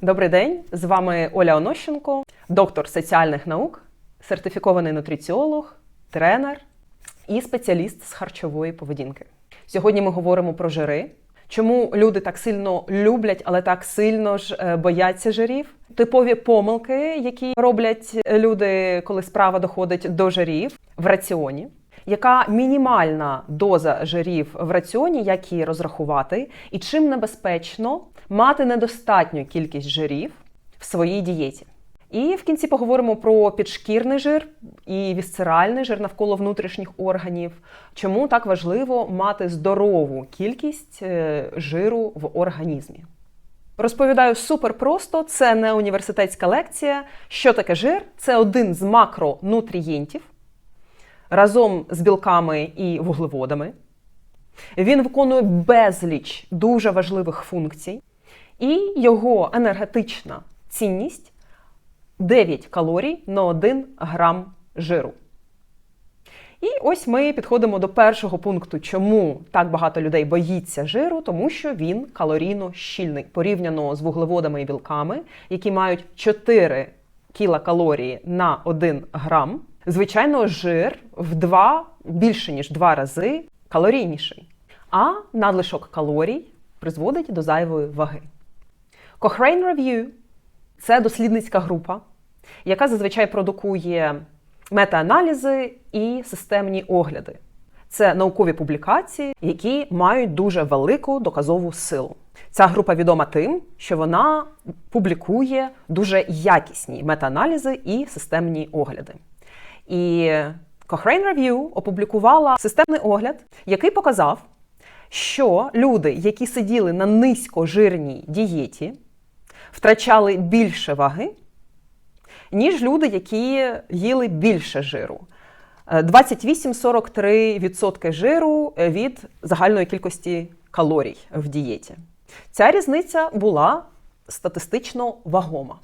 Добрий день, з вами Оля Онощенко, доктор соціальних наук, сертифікований нутриціолог, тренер і спеціаліст з харчової поведінки. Сьогодні ми говоримо про жири. Чому люди так сильно люблять, але так сильно ж е, бояться жирів? Типові помилки, які роблять люди, коли справа доходить до жирів в раціоні. Яка мінімальна доза жирів в раціоні, як її розрахувати, і чим небезпечно мати недостатню кількість жирів в своїй дієті? І в кінці поговоримо про підшкірний жир і вісцеральний жир навколо внутрішніх органів. Чому так важливо мати здорову кількість е, жиру в організмі? Розповідаю супер просто, це не університетська лекція. Що таке жир? Це один з макронутрієнтів разом з білками і вуглеводами. Він виконує безліч дуже важливих функцій, і його енергетична цінність 9 калорій на 1 грам жиру. І ось ми підходимо до першого пункту, чому так багато людей боїться жиру, тому що він калорійно щільний порівняно з вуглеводами і білками, які мають 4 кілокалорії на 1 грам. Звичайно, жир в два більше ніж два рази калорійніший. А надлишок калорій призводить до зайвої ваги. Cochrane Review – це дослідницька група, яка зазвичай продукує метааналізи і системні огляди. Це наукові публікації, які мають дуже велику доказову силу. Ця група відома тим, що вона публікує дуже якісні метааналізи і системні огляди. І Cochrane Review опублікувала системний огляд, який показав, що люди, які сиділи на низькожирній дієті, втрачали більше ваги, ніж люди, які їли більше жиру. 28-43% жиру від загальної кількості калорій в дієті. Ця різниця була статистично вагома,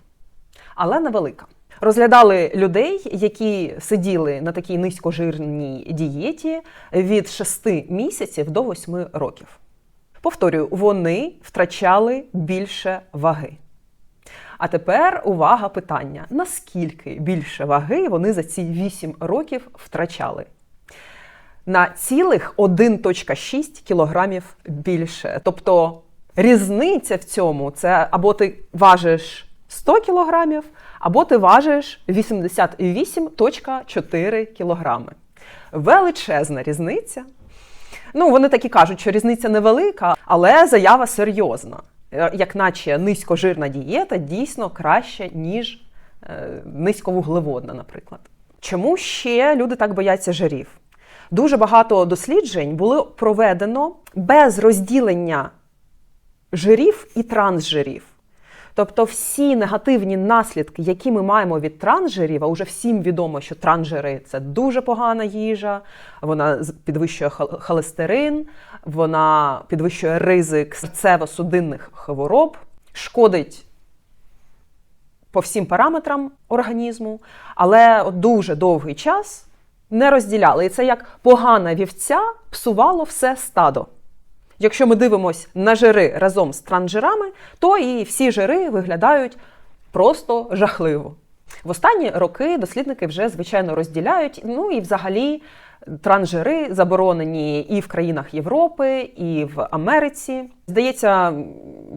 але невелика. Розглядали людей, які сиділи на такій низькожирній дієті від 6 місяців до 8 років. Повторюю, вони втрачали більше ваги. А тепер увага питання: наскільки більше ваги вони за ці 8 років втрачали? На цілих 1,6 кілограмів більше. Тобто різниця в цьому це або ти важиш 100 кілограмів, або ти важиш 88,4 кілограми. Величезна різниця. Ну, вони такі кажуть, що різниця невелика, але заява серйозна. Як наче низькожирна дієта дійсно краще, ніж е, низьковуглеводна, наприклад. Чому ще люди так бояться жирів? Дуже багато досліджень було проведено без розділення жирів і трансжирів. Тобто всі негативні наслідки, які ми маємо від трансжирів, а вже всім відомо, що трансжири це дуже погана їжа, вона підвищує холестерин, вона підвищує ризик серцево-судинних хвороб, шкодить по всім параметрам організму, але дуже довгий час не розділяли. І це як погана вівця псувало все стадо. Якщо ми дивимося на жири разом з транжирами, то і всі жири виглядають просто жахливо. В останні роки дослідники вже звичайно розділяють. Ну і взагалі транжири заборонені і в країнах Європи, і в Америці. Здається,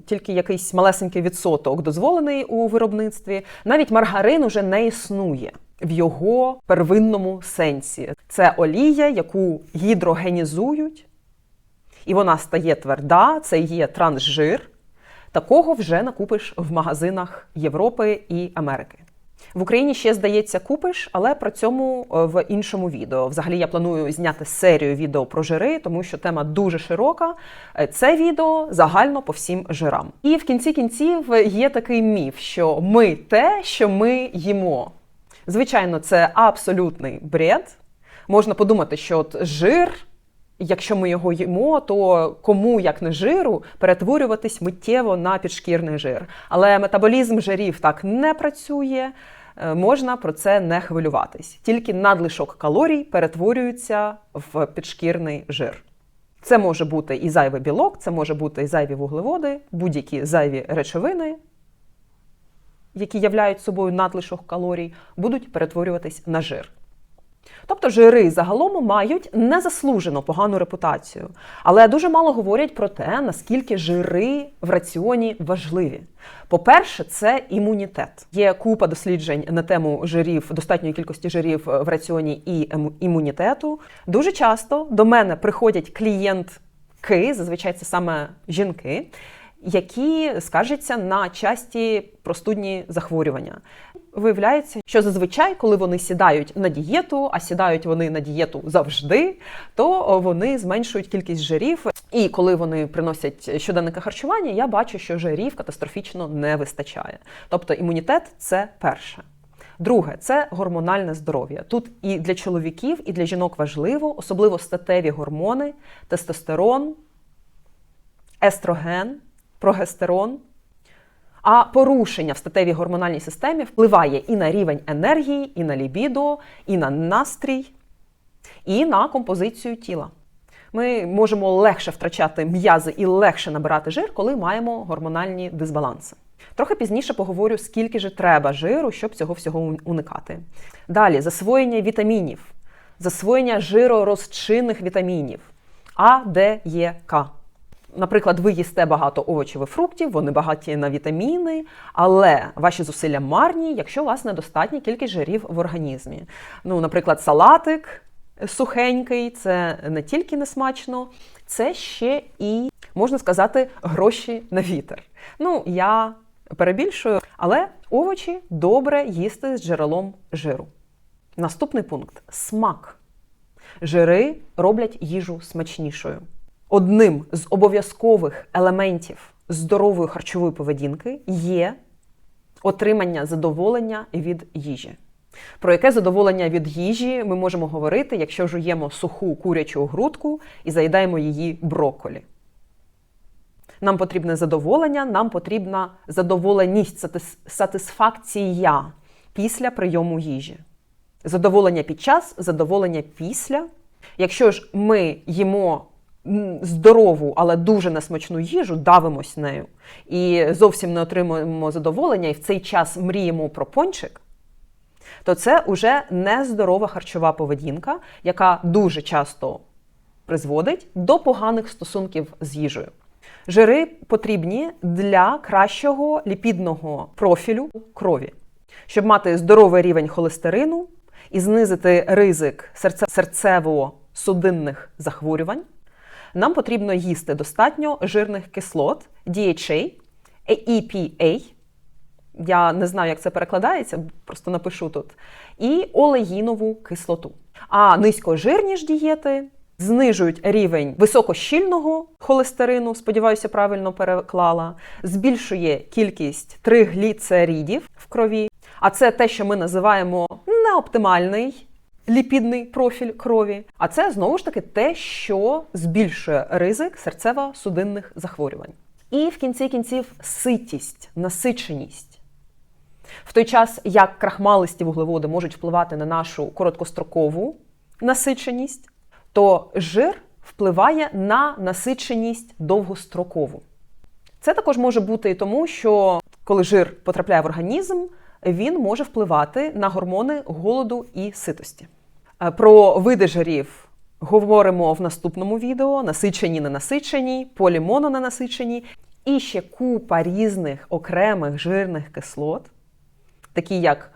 тільки якийсь малесенький відсоток дозволений у виробництві. Навіть маргарин уже не існує. В його первинному сенсі це олія, яку гідрогенізують, і вона стає тверда, це є трансжир. Такого вже накупиш в магазинах Європи і Америки. В Україні ще, здається, купиш, але про цьому е, в іншому відео. Взагалі я планую зняти серію відео про жири, тому що тема дуже широка. Е, це відео загально по всім жирам. І в кінці кінців є такий міф, що ми те, що ми їмо. Звичайно, це абсолютний бред. Можна подумати, що от жир якщо ми його їмо, то кому як не жиру перетворюватись миттєво на підшкірний жир. Але метаболізм жирів так не працює. Е, можна про це не хвилюватись. Тільки надлишок калорій перетворюється в підшкірний жир. Це може бути і зайвий білок, це може бути і зайві вуглеводи, будь-які зайві речовини. які являють собою надлишок калорій, будуть перетворюватись на жир. Тобто жири загалом мають незаслужено погану репутацію, але дуже мало говорять про те, наскільки жири в раціоні важливі. По-перше, це імунітет. Є купа досліджень на тему жирів, достатньої кількості жирів в раціоні і імунітету. Дуже часто до мене приходять клієнтки, зазвичай це саме жінки, які скаржаться на часті простудні захворювання. Виявляється, що зазвичай, коли вони сідають на дієту, а сідають вони на дієту завжди, то вони зменшують кількість жирів. І коли вони приносять щоденники харчування, я бачу, що жирів катастрофічно не вистачає. Тобто імунітет це перше. Друге це гормональне здоров'я. Тут і для чоловіків, і для жінок важливо, особливо статеві гормони, тестостерон, естроген, прогестерон. А порушення в статевій гормональній системі впливає і на рівень енергії, і на лібідо, і на настрій, і на композицію тіла. Ми можемо легше втрачати м'язи і легше набирати жир, коли маємо гормональні дисбаланси. Трохи пізніше поговорю, скільки же треба жиру, щоб цього всього уникати. Далі засвоєння вітамінів, засвоєння жиророзчинних вітамінів А, Д, Е, К. Наприклад, ви їсте багато овочів і фруктів, вони багаті на вітаміни, але ваші зусилля марні, якщо у вас недостатня кількість жирів в організмі. Ну, наприклад, салатик сухенький, це не тільки не смачно, це ще і, можна сказати, гроші на вітер. Ну, я перебільшую, але овочі добре їсти з джерелом жиру. Наступний пункт смак. Жири роблять їжу смачнішою. Одним з обов'язкових елементів здорової харчової поведінки є отримання задоволення від їжі. Про яке задоволення від їжі ми можемо говорити, якщо жуємо суху курячу грудку і заїдаємо її брокколі. Нам потрібне задоволення, нам потрібна задоволеність, сатисфакція після прийому їжі. Задоволення під час, задоволення після. Якщо ж ми їмо здорову, але дуже несмачну їжу, давимось нею і зовсім не отримуємо задоволення, і в цей час мріємо про пончик, то це вже нездорова харчова поведінка, яка дуже часто призводить до поганих стосунків з їжею. Жири потрібні для кращого ліпідного профілю крові, щоб мати здоровий рівень холестерину і знизити ризик серцево-судинних захворювань. Нам потрібно їсти достатньо жирних кислот DHA, EPA, я не знаю, як це перекладається, просто напишу тут, і олеїнову кислоту. А низькожирні ж дієти знижують рівень високощільного холестерину, сподіваюся, правильно переклала, збільшує кількість тригліцеридів в крові. А це те, що ми називаємо неоптимальний ліпідний профіль крові. А це знову ж таки те, що збільшує ризик серцево-судинних захворювань. І в кінці кінців ситість, насиченість. В той час, як крахмалисті вуглеводи можуть впливати на нашу короткострокову насиченість, то жир впливає на насиченість довгострокову. Це також може бути і тому, що коли жир потрапляє в організм, він може впливати на гормони голоду і ситості. Е, про види жирів говоримо в наступному відео: насичені, ненасичені, полімононенасичені. І ще купа різних окремих жирних кислот, такі як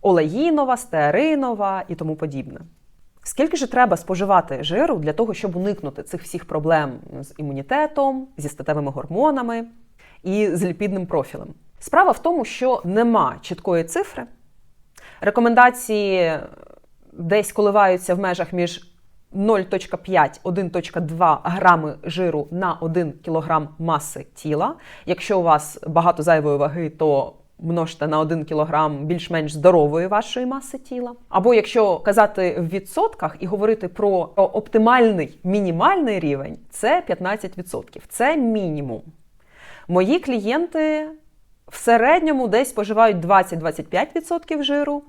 олеїнова, стеаринова і тому подібне. Скільки ж треба споживати жиру для того, щоб уникнути цих всіх проблем з імунітетом, зі статевими гормонами і з ліпідним профілем? Справа в тому, що нема чіткої цифри. Рекомендації десь коливаються в межах між 0,5-1,2 грами жиру на 1 кг маси тіла. Якщо у вас багато зайвої ваги, то множте на 1 кг більш-менш здорової вашої маси тіла. Або якщо казати в відсотках і говорити про оптимальний мінімальний рівень, це 15%. Це мінімум. Мої клієнти в середньому десь споживають 20-25% жиру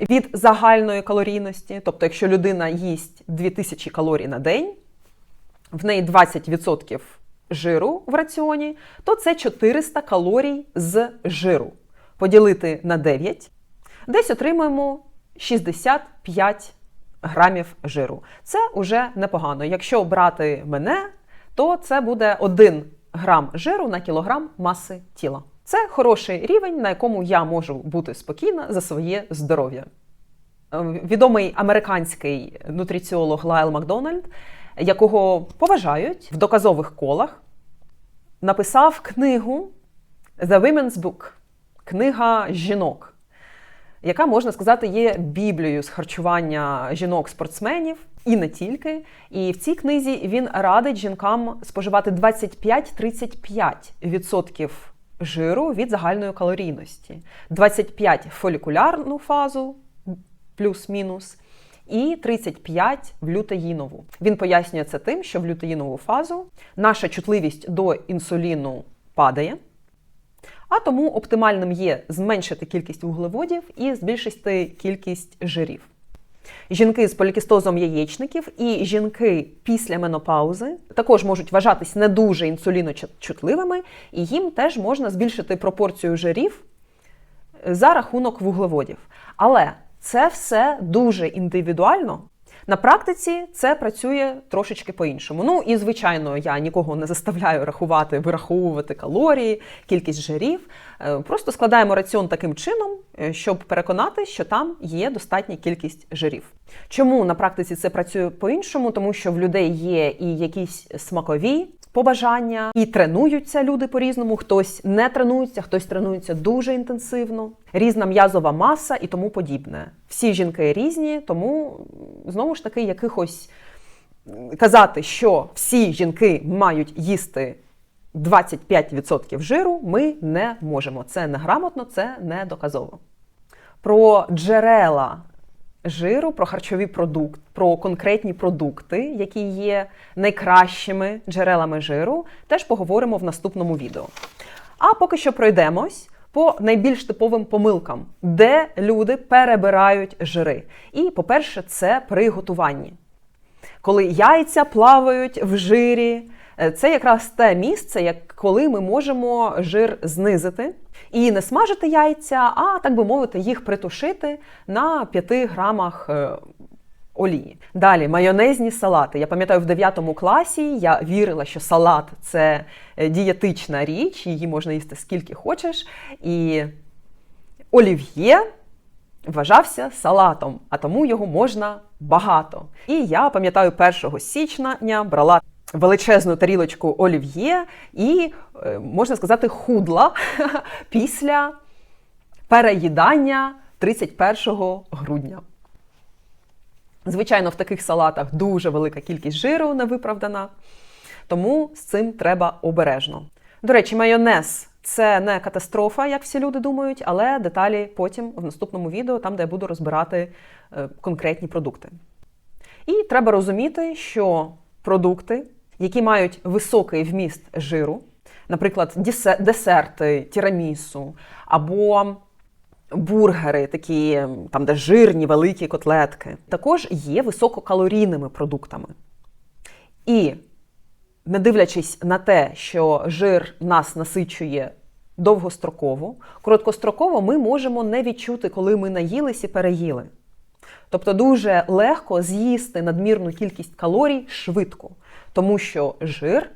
від загальної калорійності. Тобто, якщо людина їсть 2000 калорій на день, в неї 20% жиру в раціоні, то це 400 калорій з жиру. поділити на 9, десь отримаємо 65 грамів жиру. Це уже непогано. Якщо брати мене, то це буде 1 грам жиру на кілограм маси тіла. Це хороший рівень, на якому я можу бути спокійна за своє здоров'я. Е, Відомий американський нутриціолог Лайл Макдональд, якого поважають в доказових колах, написав книгу The Women's Book книга жінок, яка, можна сказати, є біблією з харчування жінок-спортсменів і не тільки. І в цій книзі він радить жінкам споживати 25-35% жиру від загальної калорійності, 25 фолікулярну фазу плюс-мінус. І 35 в лютеїнову. Він пояснює це тим, що в лютеїнову фазу наша чутливість до інсуліну падає, а тому оптимальним є зменшити кількість вуглеводів і збільшити кількість жирів. Жінки з полікістозом яєчників і жінки після менопаузи також можуть вважатись не дуже інсуліночутливими, і їм теж можна збільшити пропорцію жирів за рахунок вуглеводів. Але це все дуже індивідуально. На практиці це працює трошечки по-іншому. Ну і звичайно, я нікого не заставляю рахувати, вираховувати калорії, кількість жирів. Е, Просто складаємо раціон таким чином, е, щоб переконати, що там є достатня кількість жирів. Чому на практиці це працює по-іншому? Тому що в людей є і якісь смакові побажання, і тренуються люди по-різному. Хтось не тренується, хтось тренується дуже інтенсивно, різна м'язова маса і тому подібне. Всі жінки різні, тому знову ж таки якихось казати, що всі жінки мають їсти 25% жиру, ми не можемо. Це неграмотно, це не доказово. Про джерела жиру, про харчові продукти, про конкретні продукти, які є найкращими джерелами жиру, теж поговоримо в наступному відео. А поки що пройдемось по найбільш типовим помилкам, де люди перебирають жири. І, по-перше, це при готуванні. Коли яйця плавають в жирі, це якраз те місце, як коли ми можемо жир знизити і не смажити яйця, а так би мовити, їх притушити на 5 грамах е, олії. Далі майонезні салати. Я пам'ятаю, в 9 класі я вірила, що салат це е, дієтична річ, її можна їсти скільки хочеш. І олів'є вважався салатом, а тому його можна багато. І я пам'ятаю, 1 січня брала величезну тарілочку олів'є і, е, можна сказати, худла після переїдання 31 грудня. Звичайно, в таких салатах дуже велика кількість жиру невиправдана, тому з цим треба обережно. До речі, майонез це не катастрофа, як всі люди думають, але деталі потім в наступному відео, там де я буду розбирати е, конкретні продукти. І треба розуміти, що продукти, які мають високий вміст жиру, наприклад, десерти, тірамісу або бургери, такі там, де жирні великі котлетки, також є висококалорійними продуктами. І не дивлячись на те, що жир нас насичує довгостроково, короткостроково ми можемо не відчути, коли ми наїлись і переїли. Тобто дуже легко з'їсти надмірну кількість калорій швидко, тому що жир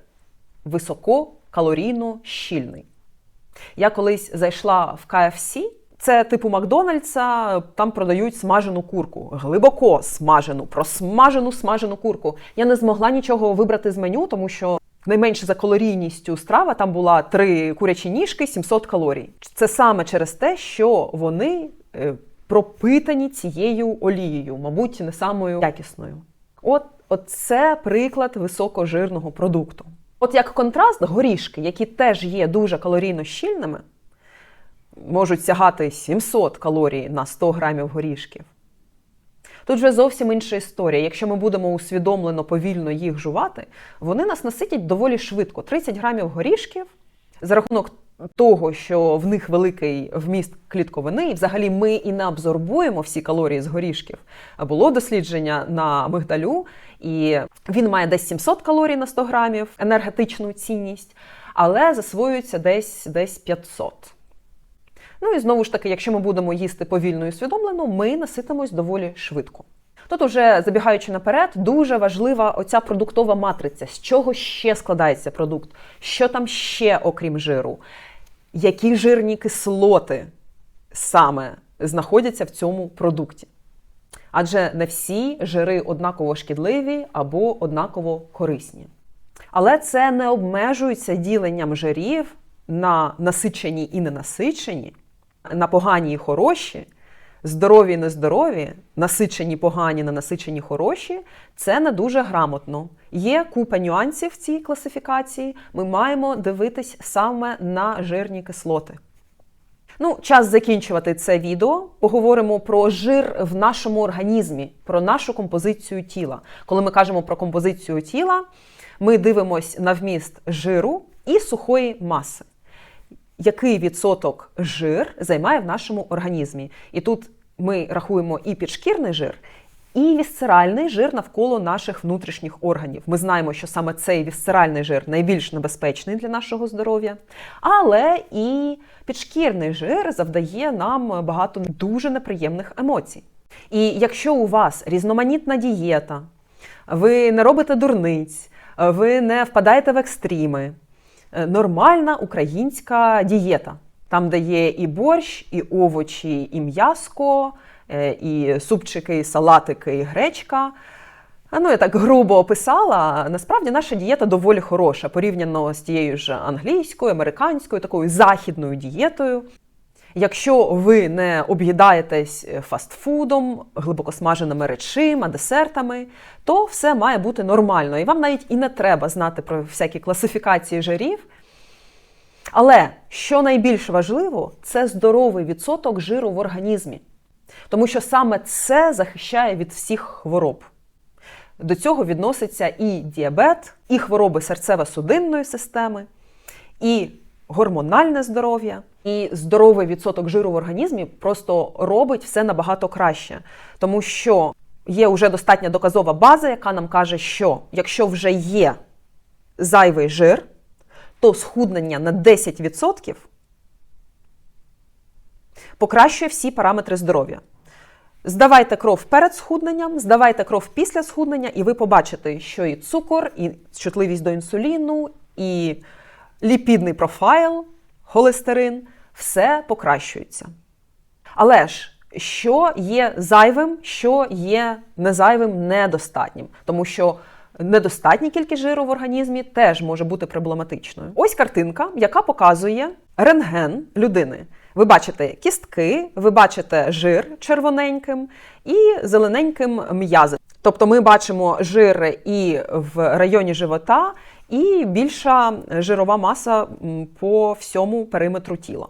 висококалорійно щільний. Я колись зайшла в KFC, це типу Макдональдса, там продають смажену курку, глибоко смажену, просмажену смажену курку. Я не змогла нічого вибрати з меню, тому що найменше за калорійністю страва там була три курячі ніжки, 700 калорій. Це саме через те, що вони е, пропитані цією олією, мабуть, не самою якісною. От, от це приклад високожирного продукту. От як контраст, горішки, які теж є дуже калорійно щільними можуть сягати 700 калорій на 100 грамів горішків. Тут вже зовсім інша історія. Якщо ми будемо усвідомлено повільно їх жувати, вони нас наситять доволі швидко. 30 грамів горішків за рахунок того, що в них великий вміст клітковини, і взагалі ми і не абсорбуємо всі калорії з горішків. Було дослідження на мигдалю, і він має десь 700 калорій на 100 грамів енергетичну цінність, але засвоюється десь, десь 500. Ну і знову ж таки, якщо ми будемо їсти повільно і усвідомлено, ми наситимось доволі швидко. Тут, уже забігаючи наперед, дуже важлива оця продуктова матриця, з чого ще складається продукт, що там ще, окрім жиру, які жирні кислоти саме знаходяться в цьому продукті. Адже не всі жири однаково шкідливі або однаково корисні. Але це не обмежується діленням жирів на насичені і ненасичені, на погані і хороші, здорові нездорові, насичені погані, ненасичені хороші. Це не дуже грамотно. Є купа нюансів в цій класифікації. Ми маємо дивитись саме на жирні кислоти. Ну, час закінчувати це відео. Поговоримо про жир в нашому організмі, про нашу композицію тіла. Коли ми кажемо про композицію тіла, ми дивимося на вміст жиру і сухої маси. Який відсоток жир займає в нашому організмі? І тут ми рахуємо і підшкірний жир, і вісцеральний жир навколо наших внутрішніх органів. Ми знаємо, що саме цей вісцеральний жир найбільш небезпечний для нашого здоров'я, але і підшкірний жир завдає нам багато дуже неприємних емоцій. І якщо у вас різноманітна дієта, ви не робите дурниць, ви не впадаєте в екстріми, нормальна українська дієта. Там, де є і борщ, і овочі, і м'яско, Е, і супчики, і салатики, і гречка. Ну, я так грубо описала. Насправді наша дієта доволі хороша, порівняно з тією ж англійською, американською, такою західною дієтою. Якщо ви не об'їдаєтесь фастфудом, глибокосмаженими речима, десертами, то все має бути нормально. І вам навіть і не треба знати про всякі класифікації жирів. Але що найбільш важливо, це здоровий відсоток жиру в організмі. Тому що саме це захищає від всіх хвороб. До цього відноситься і діабет, і хвороби серцево-судинної системи, і гормональне здоров'я, і здоровий відсоток жиру в організмі просто робить все набагато краще. Тому що є вже достатня доказова база, яка нам каже, що якщо вже є зайвий жир, то схуднення на 10% покращує всі параметри здоров'я. Здавайте кров перед схудненням, здавайте кров після схуднення, і ви побачите, що і цукор, і чутливість до інсуліну, і ліпідний профайл, холестерин все покращується. Але ж, що є зайвим, що є незайвим, недостатнім, тому що недостатня кількість жиру в організмі теж може бути проблематичною. Ось картинка, яка показує рентген людини. Ви бачите кістки, ви бачите жир червоненьким і зелененьким м'язи. Тобто ми бачимо жир і в районі живота, і більша жирова маса по всьому периметру тіла.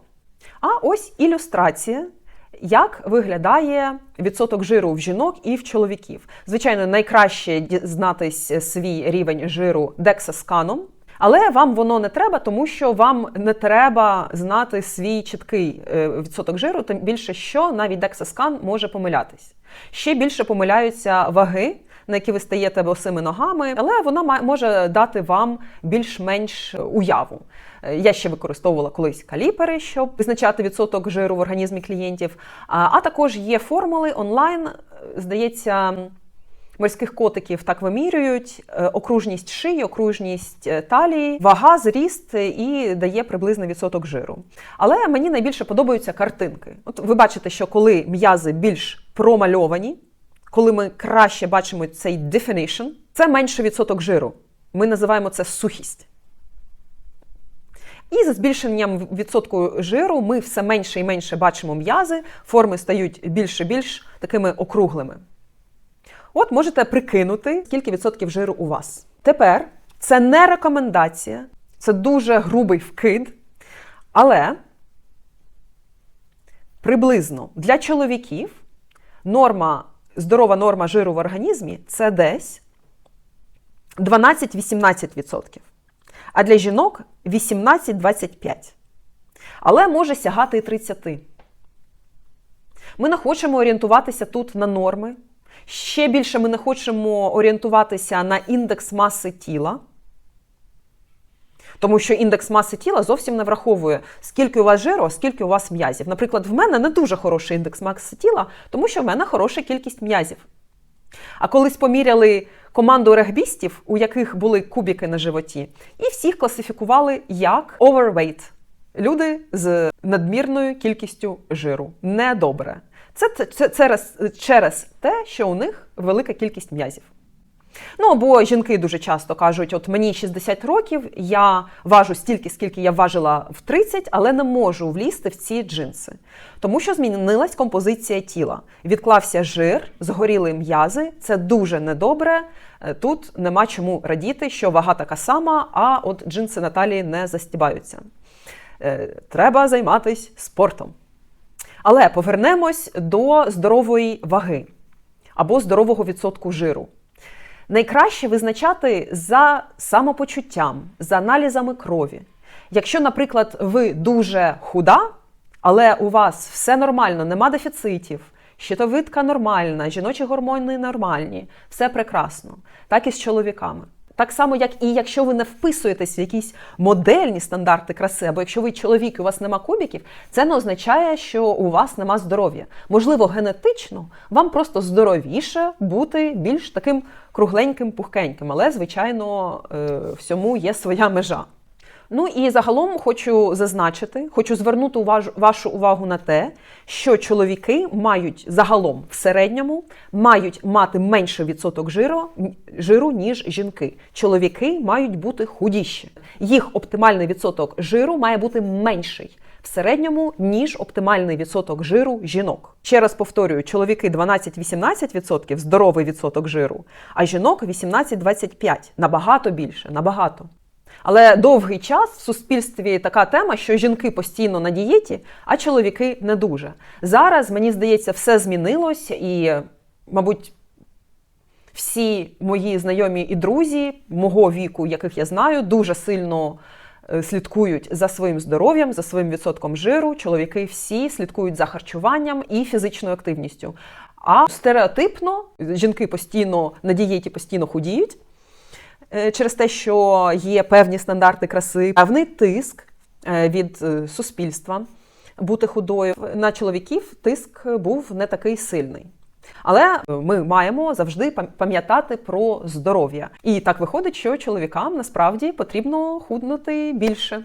А ось ілюстрація. Як виглядає відсоток жиру в жінок і в чоловіків? Звичайно, найкраще дізнатись свій рівень жиру дексасканом. Але вам воно не треба, тому що вам не треба знати свій чіткий е, відсоток жиру, тим більше що навіть дексаскан може помилятись. Ще більше помиляються ваги. На які ви стаєте босими ногами, але вона може дати вам більш-менш уяву. Е, я ще використовувала колись каліпери, щоб визначати відсоток жиру в організмі клієнтів. А також є формули онлайн, е, здається, морських котиків так вимірюють е, окружність шиї, окружність талії, вага, зріст і дає приблизний відсоток жиру. Але мені найбільше подобаються картинки. От ви бачите, що коли м'язи більш промальовані, коли ми краще бачимо цей definition, це менший відсоток жиру. Ми називаємо це сухість. І за збільшенням відсотку жиру ми все менше і менше бачимо м'язи, форми стають більш і більш такими округлими. От можете прикинути, скільки відсотків жиру у вас. Тепер це не рекомендація, це дуже грубий вкид. Але приблизно для чоловіків норма, здорова норма жиру в організмі це десь 12-18%. А для жінок 18-25%. Але може сягати і 30%. Ми не хочемо орієнтуватися тут на норми. Ще більше ми не хочемо орієнтуватися на індекс маси тіла. Тому що індекс маси тіла зовсім не враховує, скільки у вас жиру, а скільки у вас м'язів. Наприклад, в мене не дуже хороший індекс маси тіла, тому що в мене хороша кількість м'язів. А колись поміряли команду регбістів, у яких були кубики на животі, і всіх класифікували як overweight. Люди з надмірною кількістю жиру. Недобре. Це, це, це через, через те, що у них велика кількість м'язів. Ну, бо жінки дуже часто кажуть: от мені 60 років, я важу стільки, скільки я важила в 30, але не можу влізти в ці джинси. Тому що змінилась композиція тіла. Відклався жир, згоріли м'язи. Це дуже недобре. Е, Тут нема чому радіти, що вага така сама, а от джинси Наталії не застібаються. Е, Треба займатися спортом. Але повернемось до здорової ваги або здорового відсотку жиру. Найкраще визначати за самопочуттям, за аналізами крові. Якщо, наприклад, ви дуже худа, але у вас все нормально, нема дефіцитів, щитовидка нормальна, жіночі гормони нормальні, все прекрасно, так і з чоловіками. Так само, як і якщо ви не вписуєтесь в якісь модельні стандарти краси, або якщо ви чоловік і у вас нема кубіків, це не означає, що у вас нема здоров'я. Можливо, генетично вам просто здоровіше бути більш таким кругленьким, пухкеньким, але, звичайно, е, всьому є своя межа. Ну і загалом хочу зазначити, хочу звернути уваж- вашу увагу на те, що чоловіки мають загалом в середньому мають мати менший відсоток жиру, жиру, ніж жінки. Чоловіки мають бути худіші. Їх оптимальний відсоток жиру має бути менший. В середньому, ніж оптимальний відсоток жиру жінок. Ще раз повторюю: чоловіки 12-18% здоровий відсоток жиру, а жінок 18-25% набагато більше, набагато. Але довгий час в суспільстві така тема, що жінки постійно на дієті, а чоловіки не дуже. Зараз, мені здається, все змінилось, і, мабуть, всі мої знайомі і друзі мого віку, яких я знаю, дуже сильно е, слідкують за своїм здоров'ям, за своїм відсотком жиру. Чоловіки всі слідкують за харчуванням і фізичною активністю. А стереотипно жінки постійно на дієті постійно худіють через те, що є певні стандарти краси, певний тиск е, від е, суспільства бути худою. На чоловіків тиск був не такий сильний. Але ми маємо завжди пам- пам'ятати про здоров'я. І так виходить, що чоловікам насправді потрібно худнути більше,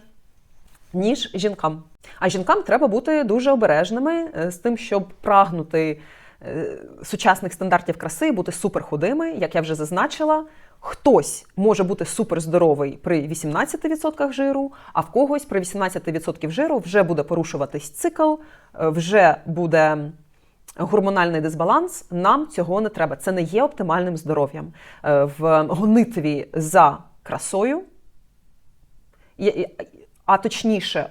ніж жінкам. А жінкам треба бути дуже обережними е, з тим, щоб прагнути е, сучасних стандартів краси, бути суперхудими, як я вже зазначила. Хтось може бути суперздоровий при 18% жиру, а в когось при 18% жиру вже буде порушуватись цикл, е, вже буде гормональний дисбаланс. Нам цього не треба. Це не є оптимальним здоров'ям. Е, В гонитві за красою, а точніше,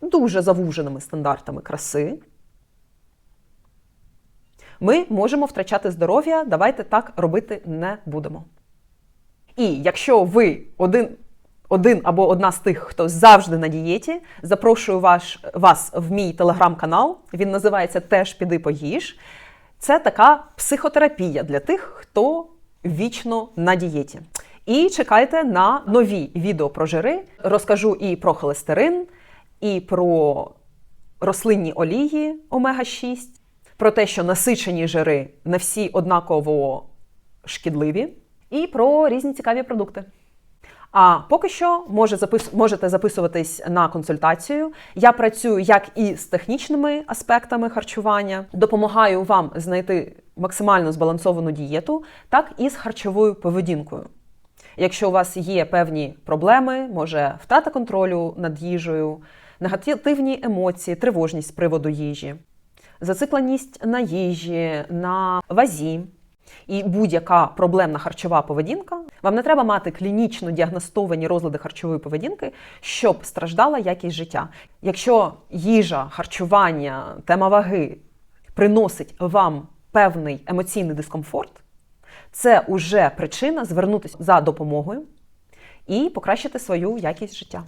дуже завуженими стандартами краси, ми можемо втрачати здоров'я. Давайте так робити не будемо. І якщо ви один, один або одна з тих, хто завжди на дієті, запрошую ваш, вас в мій телеграм-канал. Він називається Теж піди поїж. Це така психотерапія для тих, хто вічно на дієті. І чекайте на нові відео про жири. Розкажу і про холестерин, і про рослинні олії омега-6, про те, що насичені жири не всі однаково шкідливі, і про різні цікаві продукти. А поки що може запис... можете записуватись на консультацію. Я працюю як і з технічними аспектами харчування, допомагаю вам знайти максимально збалансовану дієту, так і з харчовою поведінкою. Якщо у вас є певні проблеми, може втрата контролю над їжею, негативні емоції, тривожність з приводу їжі, зацикленість на їжі, на вазі і будь-яка проблемна харчова поведінка, вам не треба мати клінічно діагностовані розлади харчової поведінки, щоб страждала якість життя. Якщо їжа, харчування, тема ваги приносить вам певний емоційний дискомфорт, це уже причина звернутися за допомогою і покращити свою якість життя.